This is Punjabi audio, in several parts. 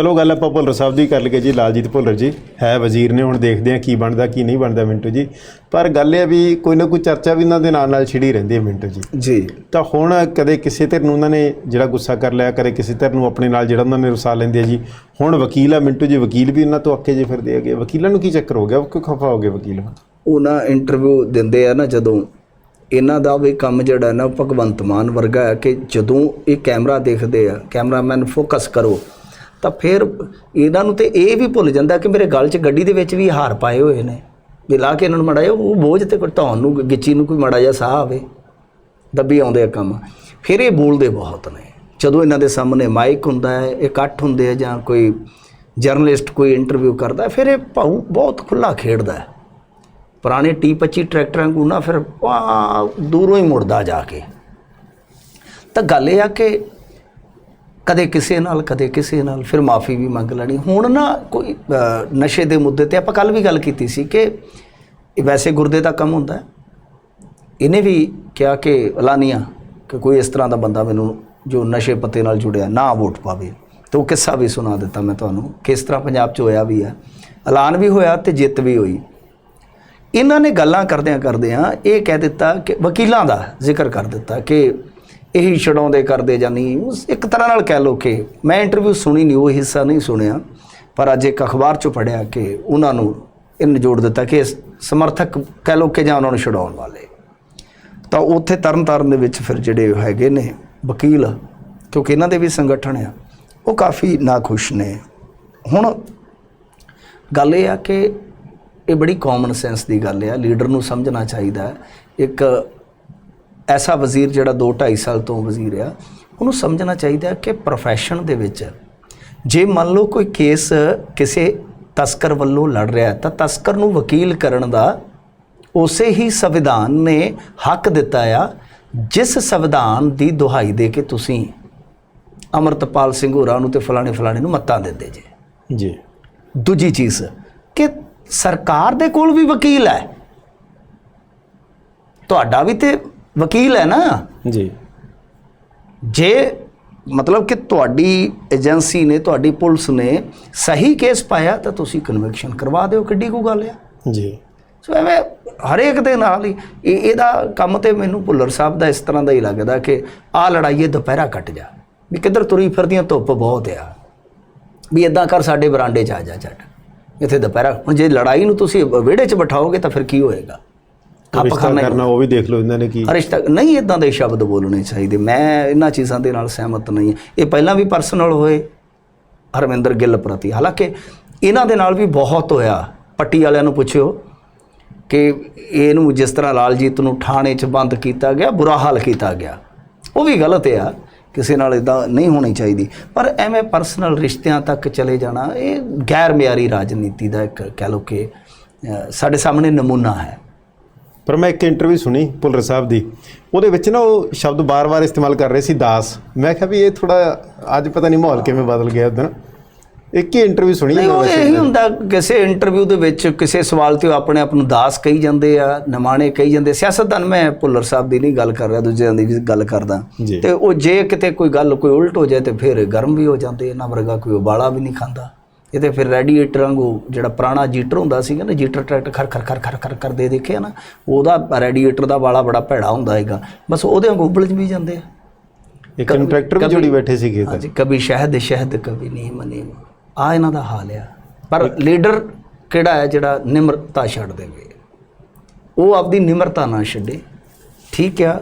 ਚਲੋ ਗੱਲ ਆਪਾਂ ਭੁੱਲਰ ਸਾਹਿਬ ਦੀ ਕਰ ਲਈਏ ਜੀ ਲਾਲਜੀਤ ਭੁੱਲਰ ਜੀ ਹੈ ਵਜ਼ੀਰ ਨੇ ਹੁਣ ਦੇਖਦੇ ਆ ਕੀ ਬਣਦਾ ਕੀ ਨਹੀਂ ਬਣਦਾ ਮਿੰਟੂ ਜੀ। ਪਰ ਗੱਲ ਇਹ ਵੀ ਕੋਈ ਨਾ ਕੋਈ ਚਰਚਾ ਵੀ ਇਹਨਾਂ ਦੇ ਨਾਲ ਨਾਲ ਛਿੜੀ ਰਹਿੰਦੀ ਹੈ ਮਿੰਟੂ ਜੀ। ਜੀ। ਤਾਂ ਹੁਣ ਕਦੇ ਕਿਸੇ ਧਿਰ ਨੂੰ ਉਹਨਾਂ ਨੇ ਜਿਹੜਾ ਗੁੱਸਾ ਕਰ ਲਿਆ ਕਦੇ ਕਿਸੇ ਧਿਰ ਨੂੰ ਆਪਣੇ ਨਾਲ ਜਿਹੜਾ ਉਹਨਾਂ ਨੇ ਰਸਾ ਲੈਂਦੇ ਆ ਜੀ। ਹੁਣ ਵਕੀਲ ਆ ਮਿੰਟੂ ਜੀ ਵਕੀਲ ਵੀ ਇਹਨਾਂ ਤੋਂ ਅੱਕੇ ਜੇ ਫਿਰਦੇ ਹੈਗੇ ਵਕੀਲਾਂ ਨੂੰ ਕੀ ਚੱਕਰ ਹੋ ਗਿਆ? ਉਹ ਕਿਉਂ ਖਫਾ ਹੋ ਗਏ ਵਕੀਲ ਉਹ ਨਾ ਇੰਟਰਵਿਊ ਦਿੰਦੇ ਆ ਨਾ ਜਦੋਂ। ਇਹਨਾਂ ਦਾ ਵੀ ਕੰਮ ਜਿਹੜਾ ਨਾ ਭਗਵੰਤ ਮਾਨ ਵਰਗਾ ਹੈ ਕਿ ਜਦੋਂ ਇਹ ਕੈਮਰਾ ਦੇਖਦੇ ਆ ਕੈਮਰਾਮੈਨ ਫੋਕਸ ਕਰੋ। ਤਾਂ ਫਿਰ ਇਹਨਾਂ ਨੂੰ ਤੇ ਇਹ ਵੀ ਭੁੱਲ ਜਾਂਦਾ ਕਿ ਮੇਰੇ ਗਲ 'ਚ ਗੱਡੀ ਦੇ ਵਿੱਚ ਵੀ ਹਾਰ ਪਾਏ ਹੋਏ ਨੇ। ਵੀ ਲਾ ਕੇ ਇਹਨਾਂ ਨੂੰ ਮੜਾ ਜਾ ਉਹ ਬੋਝ ਤੇ ਘਟਾਉਣ ਨੂੰ, ਗਿੱਚੀ ਨੂੰ ਕੋਈ ਮੜਾ ਜਾ ਸਾਹ ਆਵੇ, ਦੱਬੀ ਆਉਂਦੇ ਆ ਕੰਮ। ਫਿਰ ਇਹ ਬੋਲਦੇ ਬਹੁਤ ਨੇ। ਜਦੋਂ ਇਹਨਾਂ ਦੇ ਸਾਹਮਣੇ ਮਾਈਕ ਹੁੰਦਾ ਹੈ ਇਕੱਠ ਹੁੰਦੇ ਆ ਜਾਂ ਕੋਈ ਜਰਨਲਿਸਟ ਕੋਈ ਇੰਟਰਵਿਊ ਕਰਦਾ, ਫਿਰ ਇਹ ਭਾਊ ਬਹੁਤ ਖੁੱਲਾ ਖੇਡਦਾ ਹੈ। ਪੁਰਾਣੇ T25 ਟਰੈਕਟਰਾਂ ਨੂੰ ਨਾ ਫਿਰ ਦੂਰੋਂ ਹੀ ਮੁੜਦਾ ਜਾ ਕੇ। ਤਾਂ ਗੱਲ ਇਹ ਆ ਕਿ ਕਦੇ ਕਿਸੇ ਨਾਲ, ਕਦੇ ਕਿਸੇ ਨਾਲ, ਫਿਰ ਮਾਫੀ ਵੀ ਮੰਗ ਲੈਣੀ। ਹੁਣ ਨਾ ਕੋਈ ਨਸ਼ੇ ਦੇ ਮੁੱਦੇ ਤੇ ਆਪਾਂ ਕੱਲ ਵੀ ਗੱਲ ਕੀਤੀ ਸੀ ਕਿ ਵੈਸੇ ਗੁਰਦੇ ਦਾ ਕੰਮ ਹੁੰਦਾ ਇਹਨੇ ਵੀ ਕਿਹਾ ਕਿ ਐਲਾਨੀਆ ਕਿ ਕੋਈ ਇਸ ਤਰ੍ਹਾਂ ਦਾ ਬੰਦਾ ਮੈਨੂੰ ਜੋ ਨਸ਼ੇ ਪੱਤੇ ਨਾਲ ਜੁੜਿਆ, ਨਾ ਵੋਟ ਪਾਵੇ। ਤੇ ਉਹ ਕਿੱਸਾ ਵੀ ਸੁਣਾ ਦਿੱਤਾ ਮੈਂ ਤੁਹਾਨੂੰ ਕਿਸ ਤਰ੍ਹਾਂ ਪੰਜਾਬ 'ਚ ਹੋਇਆ ਵੀ ਹੈ। ਐਲਾਨ ਵੀ ਹੋਇਆ ਤੇ ਜਿੱਤ ਵੀ ਹੋਈ। ਇਹਨਾਂ ਨੇ ਗੱਲਾਂ ਕਰਦਿਆਂ ਕਰਦਿਆਂ ਇਹ ਕਹਿ ਦਿੱਤਾ ਕਿ ਵਕੀਲਾਂ ਦਾ ਜ਼ਿਕਰ ਕਰ ਦਿੱਤਾ ਕਿ ਇਹੀ ਛਡਾਉਂਦੇ ਕਰਦੇ ਜਾਂ ਨਹੀਂ ਇੱਕ ਤਰ੍ਹਾਂ ਨਾਲ ਕਹਿ ਲੋ ਕਿ ਮੈਂ ਇੰਟਰਵਿਊ ਸੁਣੀ ਨਹੀਂ, ਉਹ ਹਿੱਸਾ ਨਹੀਂ ਸੁਣਿਆ। ਪਰ ਅੱਜ ਇੱਕ ਅਖਬਾਰ 'ਚੋਂ ਪੜਿਆ ਕਿ ਉਹਨਾਂ ਨੂੰ ਇਹਨ ਜੋੜ ਦਿੱਤਾ ਕਿ ਸਮਰਥਕ ਕਹਿ ਲੋ ਕਿ ਜਾਂ ਉਹਨਾਂ ਨੂੰ ਛਡਾਉਣ ਵਾਲੇ। ਤਾਂ ਉੱਥੇ ਤਰਨ ਤਾਰਨ ਦੇ ਵਿੱਚ ਫਿਰ ਜਿਹੜੇ ਹੈਗੇ ਨੇ ਵਕੀਲ, ਕਿਉਂਕਿ ਇਹਨਾਂ ਦੇ ਵੀ ਸੰਗਠਨ ਆ, ਉਹ ਕਾਫੀ ਨਾਖੁਸ਼ ਨੇ। ਹੁਣ ਗੱਲ ਇਹ ਆ ਕਿ ਇਹ ਬੜੀ ਕਾਮਨ ਸੈਂਸ ਦੀ ਗੱਲ ਆ। ਲੀਡਰ ਨੂੰ ਸਮਝਣਾ ਚਾਹੀਦਾ ਇੱਕ ਐਸਾ ਵਜ਼ੀਰ ਜਿਹੜਾ 2 2.5 ਸਾਲ ਤੋਂ ਵਜ਼ੀਰ ਆ ਉਹਨੂੰ ਸਮਝਣਾ ਚਾਹੀਦਾ ਕਿ ਪ੍ਰੋਫੈਸ਼ਨ ਦੇ ਵਿੱਚ ਜੇ ਮੰਨ ਲਓ ਕੋਈ ਕੇਸ ਕਿਸੇ ਤਸਕਰ ਵੱਲੋਂ ਲੜ ਰਿਹਾ ਤਾਂ ਤਸਕਰ ਨੂੰ ਵਕੀਲ ਕਰਨ ਦਾ ਉਸੇ ਹੀ ਸੰਵਿਧਾਨ ਨੇ ਹੱਕ ਦਿੱਤਾ ਆ ਜਿਸ ਸੰਵਿਧਾਨ ਦੀ ਦੁਹਾਈ ਦੇ ਕੇ ਤੁਸੀਂ ਅਮਰਤਪਾਲ ਸਿੰਘ ਹੋਰਾਂ ਨੂੰ ਤੇ ਫਲਾਣੇ ਫਲਾਣੇ ਨੂੰ ਮੱਤਾਂ ਦਿੰਦੇ ਜੇ। ਜੀ। ਦੂਜੀ ਚੀਜ਼ ਕਿ ਸਰਕਾਰ ਦੇ ਕੋਲ ਵੀ ਵਕੀਲ ਹੈ। ਤੁਹਾਡਾ ਵੀ ਤੇ ਵਕੀਲ ਹੈ ਨਾ? ਜੀ। ਜੇ ਮਤਲਬ ਕਿ ਤੁਹਾਡੀ ਏਜੰਸੀ ਨੇ ਤੁਹਾਡੀ ਪੁਲਿਸ ਨੇ ਸਹੀ ਕੇਸ ਪਾਇਆ ਤਾਂ ਤੁਸੀਂ ਕਨਵੈਕਸ਼ਨ ਕਰਵਾ ਦਿਓ ਕਿੱਡੀ ਕੋ ਗੱਲ ਆ। ਜੀ। ਸੋ ਐਵੇਂ ਹਰੇਕ ਦੇ ਨਾਲ ਹੀ ਇਹ ਇਹਦਾ ਕੰਮ ਤੇ ਮੈਨੂੰ ਭੁੱਲਰ ਸਾਹਿਬ ਦਾ ਇਸ ਤਰ੍ਹਾਂ ਦਾ ਹੀ ਲੱਗਦਾ ਕਿ ਆ ਲੜਾਈਏ ਦੁਪਹਿਰਾ ਕੱਟ ਜਾ। ਵੀ ਕਿੱਧਰ ਤੁਰੀ ਫਿਰਦੀਆਂ ਧੁੱਪ ਬਹੁਤ ਆ। ਵੀ ਇਦਾਂ ਕਰ ਸਾਡੇ ਬਰਾਂਡੇ 'ਚ ਆ ਜਾ ਛੱਡ ਇੱਥੇ ਦੁਪਹਿਰਾ ਹੁਣ ਜੇ ਲੜਾਈ ਨੂੰ ਤੁਸੀਂ ਵਿਹੜੇ 'ਚ ਬਿਠਾਓਗੇ ਤਾਂ ਫਿਰ ਕੀ ਹੋਏਗਾ? ਖਾਣਾ ਹੀ ਕਰਨਾ ਉਹ ਵੀ ਦੇਖ ਲਓ ਇਹਨਾਂ ਨੇ ਕੀ। ਰਿਸ਼ਤਾ ਨਹੀਂ ਇਦਾਂ ਦੇ ਸ਼ਬਦ ਬੋਲਣੇ ਚਾਹੀਦੇ। ਮੈਂ ਇਹਨਾਂ ਚੀਜ਼ਾਂ ਦੇ ਨਾਲ ਸਹਿਮਤ ਨਹੀਂ ਇਹ ਪਹਿਲਾਂ ਵੀ ਪਰਸਨਲ ਹੋਏ ਹਰਮਿੰਦਰ ਗਿੱਲ ਪ੍ਰਤੀ। ਹਾਲਾਂਕਿ ਇਹਨਾਂ ਦੇ ਨਾਲ ਵੀ ਬਹੁਤ ਹੋਇਆ। ਪੱਟੀ ਵਾਲਿਆਂ ਨੂੰ ਪੁੱਛਿਓ ਕਿ ਇਹਨੂੰ ਜਿਸ ਤਰ੍ਹਾਂ ਲਾਲਜੀਤ ਨੂੰ ਥਾਣੇ 'ਚ ਬੰਦ ਕੀਤਾ ਗਿਆ ਬੁਰਾ ਹਾਲ ਕੀਤਾ ਗਿਆ। ਉਹ ਵੀ ਗਲਤ ਆ। ਕਿਸੇ ਨਾਲ ਇਦਾਂ ਨਹੀਂ ਹੋਣੀ ਚਾਹੀਦੀ। ਪਰ ਐਵੇਂ ਪਰਸਨਲ ਰਿਸ਼ਤਿਆਂ ਤੱਕ ਚਲੇ ਜਾਣਾ ਇਹ ਗੈਰ ਮਿਆਰੀ ਰਾਜਨੀਤੀ ਦਾ ਇੱਕ ਕਹਿ ਲਓ ਕਿ ਸਾਡੇ ਸਾਹਮਣੇ ਨਮੂਨਾ ਹੈ। ਪਰ ਮੈਂ ਇੱਕ ਇੰਟਰਵਿਊ ਸੁਣੀ ਭੁੱਲਰ ਸਾਹਿਬ ਦੀ। ਉਹਦੇ ਵਿੱਚ ਨਾ ਉਹ ਸ਼ਬਦ ਬਾਰ-ਬਾਰ ਇਸਤੇਮਾਲ ਕਰ ਰਹੇ ਸੀ ਦਾਸ। ਮੈਂ ਕਿਹਾ ਵੀ ਇਹ ਥੋੜਾ ਅੱਜ ਪਤਾ ਨਹੀਂ ਮਾਹੌਲ ਕਿਵੇਂ ਬਦਲ ਗਿਆ ਉਦੋਂ ਇੱਕ ਹੀ ਇੰਟਰਵਿਊ ਸੁਣੀ ਮੈਂ ਉਹ। ਇਹ ਹੁੰਦਾ ਕਿਸੇ ਇੰਟਰਵਿਊ ਦੇ ਵਿੱਚ ਕਿਸੇ ਸਵਾਲ ਤੇ ਉਹ ਆਪਣੇ ਆਪ ਨੂੰ ਦਾਸ ਕਹੀ ਜਾਂਦੇ ਆ ਨਿਮਾਣੇ ਕਹੀ ਜਾਂਦੇ ਸਿਆਸਤਦਾਨ ਮੈਂ ਭੁੱਲਰ ਸਾਹਿਬ ਦੀ ਨਹੀਂ ਗੱਲ ਕਰ ਰਿਹਾ ਦੂਜਿਆਂ ਦੀ ਵੀ ਗੱਲ ਕਰਦਾ। ਤੇ ਉਹ ਜੇ ਕਿਤੇ ਕੋਈ ਗੱਲ ਕੋਈ ਉਲਟ ਹੋ ਜਾਏ ਤੇ ਫਿਰ ਗਰਮ ਵੀ ਹੋ ਜਾਂਦੇ ਇਹਨਾਂ ਵਰਗਾ ਕੋਈ ਉਬਾਲਾ ਵੀ ਨਹੀਂ ਖਾਂਦਾ। ਇਹ ਤੇ ਫਿਰ ਰੈਡੀਏਟਰ ਵਾਂਗੂ ਜਿਹੜਾ ਪੁਰਾਣਾ ਜੀਟਰ ਹੁੰਦਾ ਸੀਗਾ ਨਾ ਜੀਟਰ ਟਰੈਕਟਰ ਖਰ ਖਰ ਖਰ ਖਰ ਖਰ ਕਰਦੇ ਦੇਖਿਆ ਨਾ ਉਹਦਾ ਰੈਡੀਏਟਰ ਦਾ ਵਾਲਾ ਬੜਾ ਭੈੜਾ ਹੁੰਦਾ ਹੈਗਾ ਬਸ ਉਹਦੇ ਵਾਂਗੂ ਉਬਲ ਵੀ ਜਾਂਦੇ ਆ। ਇੱਕ ਕੰਟਰੈਕਟਰ ਵੀ ਜੋੜੀ ਬੈਠੇ ਸੀਗੇ ਤਾਂ। ਹਾਂਜੀ ਕभी ਸ਼ਹਿਦ ਸ਼ਹਿਦ ਕभी ਨੀਮ ਨੀਮ। ਆ ਇਹਨਾਂ ਦਾ ਹਾਲ ਆ। ਪਰ ਲੀਡਰ ਕਿਹੜਾ ਹੈ ਜਿਹੜਾ ਨਿਮਰਤਾ ਛੱਡ ਦੇਵੇ? ਉਹ ਆਪਦੀ ਨਿਮਰਤਾ ਨਾ ਛੱਡੇ। ਠੀਕ ਆ।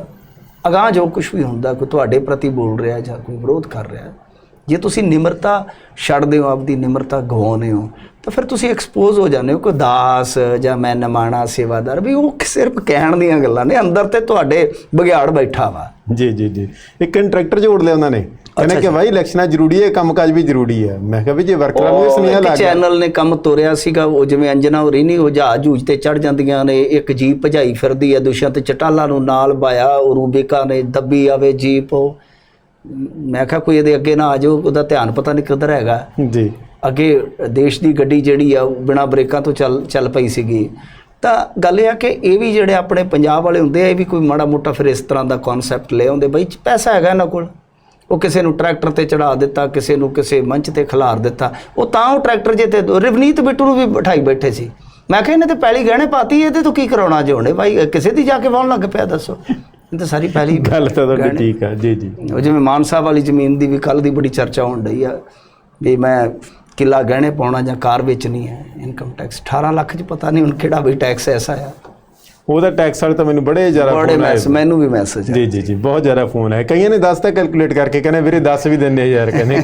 ਅਗਾਹ ਜੋ ਕੁਝ ਵੀ ਹੁੰਦਾ ਕੋਈ ਤੁਹਾਡੇ ਪ੍ਰਤੀ ਬੋਲ ਰਿਹਾ ਜਾਂ ਕੋਈ ਵਿਰੋਧ ਕਰ ਰਿਹਾ ਜੇ ਤੁਸੀਂ ਨਿਮਰਤਾ ਛੱਡਦੇ ਹੋ ਆਪਦੀ ਨਿਮਰਤਾ ਗਵਾਉਂਦੇ ਹੋ ਤਾਂ ਫਿਰ ਤੁਸੀਂ ਐਕਸਪੋਜ਼ ਹੋ ਜਾਂਦੇ ਹੋ ਕੋਈ ਦਾਸ ਜਾਂ ਮੈਂ ਨਮਾਣਾ ਸੇਵਾਦਾਰ ਵੀ ਉਹ ਸਿਰਫ ਕਹਿਣ ਦੀਆਂ ਗੱਲਾਂ ਨੇ ਅੰਦਰ ਤੇ ਤੁਹਾਡੇ ਬਗਿਆੜ ਬੈਠਾ ਵਾ। ਜੀ ਜੀ ਜੀ। ਇੱਕ ਕੰਟਰੈਕਟਰ ਜੋੜ ਲਿਆ ਉਹਨਾਂ ਨੇ। ਕਹਿੰਦੇ ਕਿ ਭਾਈ ਇਲੈਕਸ਼ਨਾਂ ਜ਼ਰੂਰੀ ਹੈ ਕੰਮਕਾਜ ਵੀ ਜ਼ਰੂਰੀ ਹੈ। ਮੈਂ ਕਿਹਾ ਵੀ ਜੇ ਵਰਕਰਾਂ ਨੂੰ ਸੁਨੇਹਾ ਲੱਗ ਗਿਆ। ਚੈਨਲ ਨੇ ਕੰਮ ਤੋਰਿਆ ਸੀਗਾ ਉਹ ਜਿਵੇਂ ਅੰਜਨਾ ਹੋਰੀ ਨਹੀਂ ਉਹ ਜਹਾਜ਼ ਜੂਝ ਤੇ ਚੜ ਜਾਂਦੀਆਂ ਨੇ ਇੱਕ ਜੀਪ ਭਜਾਈ ਫਿਰਦੀ ਹੈ ਦੁਸ਼ਯੰਤ ਚਟਾਲਾ ਨੂੰ ਨਾਲ ਬਾਇਆ ਉਹ ਰੂਬਿਕਾ ਨੇ ਦੱਬੀ ਆਵੇ ਜੀਪ ਉਹ ਮੈਂ ਕਿਹਾ ਕੋਈ ਇਹਦੇ ਅੱਗੇ ਨਾ ਆ ਜਾਓ ਉਹਦਾ ਧਿਆਨ ਪਤਾ ਨਹੀਂ ਕਿੱਧਰ ਹੈਗਾ। ਜੀ। ਅੱਗੇ ਦੇਸ਼ ਦੀ ਗੱਡੀ ਜਿਹੜੀ ਆ ਬਿਨਾ ਬ੍ਰੇਕਾਂ ਤੋਂ ਚੱਲ ਚੱਲ ਪਈ ਸੀਗੀ। ਤਾਂ ਗੱਲ ਇਹ ਆ ਕਿ ਇਹ ਵੀ ਜਿਹੜੇ ਆਪਣੇ ਪੰਜਾਬ ਵਾਲੇ ਹੁੰਦੇ ਆ ਇਹ ਵੀ ਕੋਈ ਮਾੜਾ ਮੋਟਾ ਫਿਰ ਇਸ ਤਰ੍ਹਾਂ ਦਾ ਕਨਸੈਪਟ ਲੈ ਆਉਂਦੇ। ਬਈ ਪੈਸਾ ਹੈਗਾ ਇਹਨਾਂ ਕੋਲ। ਉਹ ਕਿਸੇ ਨੂੰ ਟਰੈਕਟਰ ਤੇ ਚੜਾ ਦਿੱਤਾ ਕਿਸੇ ਨੂੰ ਕਿਸੇ ਮੰਚ ਤੇ ਖਿਲਾਰ ਦਿੱਤਾ। ਉਹ ਤਾਂ ਉਹ ਟਰੈਕਟਰ ਜੇ ਤੇ ਰਵਨੀਤ ਬਿੱਟੂ ਨੂੰ ਵੀ ਬਿਠਾਈ ਬੈਠੇ ਸੀ। ਮੈਂ ਕਿਹਾ ਇਹਨੇ ਤੇ ਪਹਿਲੀ ਗਹਿਣੇ ਪਾਤੀ ਇਹਦੇ ਤੋਂ ਕੀ ਕਰਾਉਣਾ ਜੇ ਉਹਨੇ? ਭਾਈ ਕਿਸੇ ਦੀ ਜਾ ਕੇ ਵਾਹਣ ਲੱਗ ਪਿਆ ਦੱਸੋ। ਇਹ ਤਾਂ ਸਾਰੀ ਪਹਿਲੀ ਗੱਲ ਤਾਂ ਤੁਹਾਡੀ ਠੀਕ ਆ ਜੀ ਜੀ। ਉਹ ਜਿਵੇਂ ਮਾਨ ਸਾਹਿਬ ਵਾਲੀ ਜ਼ਮੀਨ ਦੀ ਵੀ ਕੱਲ ਦੀ ਬੜੀ ਚਰਚਾ ਹੋਣ ਰਹੀ ਆ ਵੀ ਮੈਂ ਕਿੱਲਾ ਗਹਿਣੇ ਪਾਉਣਾ ਜਾਂ ਕਾਰ ਵੇਚਣੀ ਹੈ ਇਨਕਮ ਟੈਕਸ 18 ਲੱਖ ਚ ਪਤਾ ਨਹੀਂ ਹੁਣ ਕਿਹੜਾ ਵੀ ਟੈਕਸ ਐਸਾ ਆ। ਉਹਦਾ ਟੈਕਸ ਵਾਲੇ ਤਾਂ ਮੈਨੂੰ ਬੜੇ ਜ਼ਿਆਦਾ ਬੜੇ ਫੋਨ ਆਏ ਮੈਸ ਮੈਨੂੰ ਵੀ ਮੈਸੇਜ ਜੀ ਜੀ ਜੀ ਬਹੁਤ ਜ਼ਿਆਦਾ ਫੋਨ ਹੈ ਕਈਆਂ ਨੇ ਦੱਸ ਤਾਂ ਕੈਲਕੂਲੇਟ ਕਰਕੇ ਕਹਿੰਦੇ ਵੀਰੇ 10 ਵੀ ਦਿੰਦੇ ਯਾਰ ਕਹਿੰਦੇ